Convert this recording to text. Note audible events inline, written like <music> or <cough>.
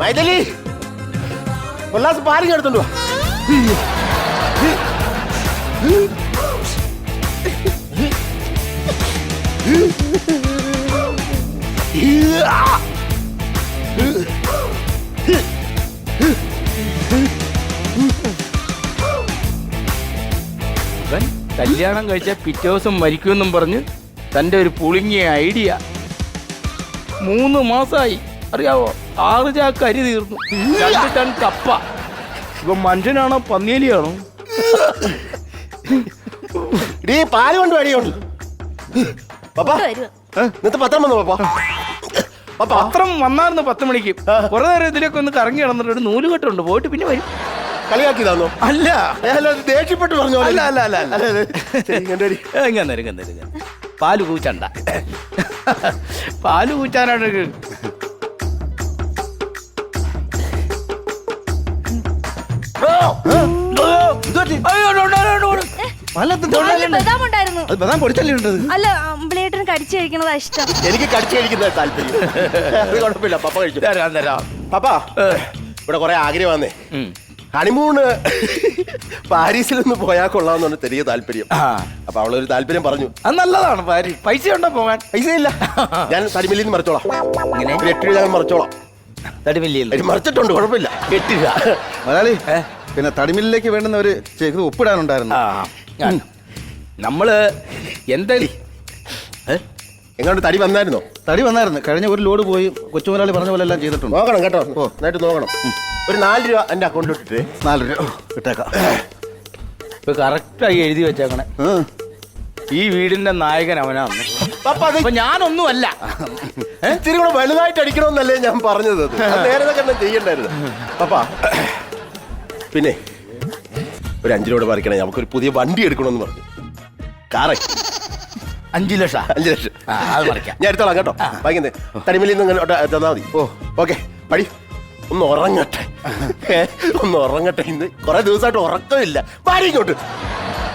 മൈതലി Ullas പാലിങ് എടുത്തുണ്ടോ Yeah! ഇവൻ കല്യാണം കഴിച്ച പിറ്റേ ദിവസം മരിക്കുമെന്നും പറഞ്ഞ് തന്റെ ഒരു പുളിങ്ങിയ ഐഡിയ. മൂന്ന് മാസമായി അറിയാവോ? ആറ് ചാക്ക് അരി തീർന്നു. രണ്ട് ടൺ കപ്പ. ഇപ്പൊ മനുഷ്യനാണോ? പന്നിയലിയാണോ? ഇടീ പാൽ കൊണ്ട് പപ്പാ വരുവാ. ഇന്നത്തെ പത്രം വന്നു പപ്പാ? പപ്പാ. പത്രം വന്നായിരുന്നു പത്ത് മണിക്ക്. കുറെ നേരം ഇതിലേക്ക് ഒന്ന് കറങ്ങി കിടന്നിട്ട് ഒരു നൂൽ നൂലുകെട്ടുണ്ട്. പോയിട്ട് പിന്നെ വരും. കളിയാക്കിയതാന്നോ? അല്ല. അല്ല ദേഷ്യപ്പെട്ട് പറഞ്ഞു അല്ല അല്ല അല്ല അല്ല. ഇങ്ങനെ ഇങ്ങനെ പാൽ കൂച്ചണ്ട. പാൽ കൂച്ചാനാണ് എനിക്ക് കടിച്ചു കഴിക്കുന്ന താല്പര്യം. <laughs> അത് കുഴപ്പമില്ല പപ്പ കഴിച്ചു തരാം തരാം. പപ്പാ ഇവിടെ കൊറേ ആഗ്രഹം വന്നേ. ഹണിമൂണ് പാരീസിൽ നിന്ന് പോയാൽ കൊള്ളാമെന്നാണ് ചെറിയ താല്പര്യം. അപ്പൊ അവളൊരു താല്പര്യം പറഞ്ഞു. അത് നല്ലതാണ് ഭാര്യ പൈസ ഉണ്ടോ പോകാൻ? പൈസ ഇല്ല ഞാൻ തടിമില്ലിൽ നിന്ന് മറിച്ചോളാം. ഇങ്ങനെ ഒരു എട്ട് രൂപ ഞാൻ മറിച്ചോളാം. തടിമല്ലിയിൽ ഒരു മറിച്ചിട്ടുണ്ട് കുഴപ്പമില്ല. എട്ട് രൂപ. മലയാളി പിന്നെ തടിമില്ലിലേക്ക് വേണ്ടുന്ന ഒരു ചെയ്ത് ഒപ്പിടാനുണ്ടായിരുന്നു. ആ. ഞാൻ നമ്മൾ എന്തായാലും എങ്ങോട്ട് തടി വന്നായിരുന്നോ? തടി വന്നായിരുന്നു. കഴിഞ്ഞ ഒരു ലോഡ് പോയി. കൊച്ചുമുതലാളി പറഞ്ഞ പോലെ എല്ലാം ചെയ്തിട്ടുണ്ട്. നോക്കണം കേട്ടോ. നന്നായിട്ട് നോക്കണം. ഒരു നാല് രൂപ എന്റെ അക്കൗണ്ടിൽ ഇട്ടിട്ട്. നാല് രൂപ. ഇട്ടേക്കാം. ഇപ്പൊ കറക്റ്റായി എഴുതി വെച്ചേക്കണേ. ഈ വീടിന്റെ നായകൻ അവനാണ് പപ്പ അത് അപ്പൊ ഞാനൊന്നുമല്ല. ഇച്ചിരി കൂടെ വലുതായിട്ട് അടിക്കണമെന്നല്ലേ ഞാൻ പറഞ്ഞത്. അത്. അത് നേരത്തെ തന്നെ ചെയ്യണ്ടായിരുന്നു. പപ്പാ പിന്നെ ഒരു അഞ്ചിനോട് പറിക്കണേ. നമുക്കൊരു പുതിയ വണ്ടി എടുക്കണമെന്ന് പറഞ്ഞു. കാറേ. അഞ്ചു ലക്ഷം. അഞ്ചു ലക്ഷം. ആ, അത് മറിക്കാം. ഞാൻ എടുത്തോളാം കേട്ടോ. വാങ്ങിക്കുന്നേ തടിമലിൽ നിന്ന് ഇങ്ങനെ തന്നാ മതി. ഓ. ഓക്കെ പടി. ഒന്ന് ഉറങ്ങട്ടെ. ഏ, ഒന്ന് ഉറങ്ങട്ടെ ഇന്ന്. കുറെ ദിവസമായിട്ട് ഉറക്കമില്ല. പാടി ഇങ്ങോട്ട്.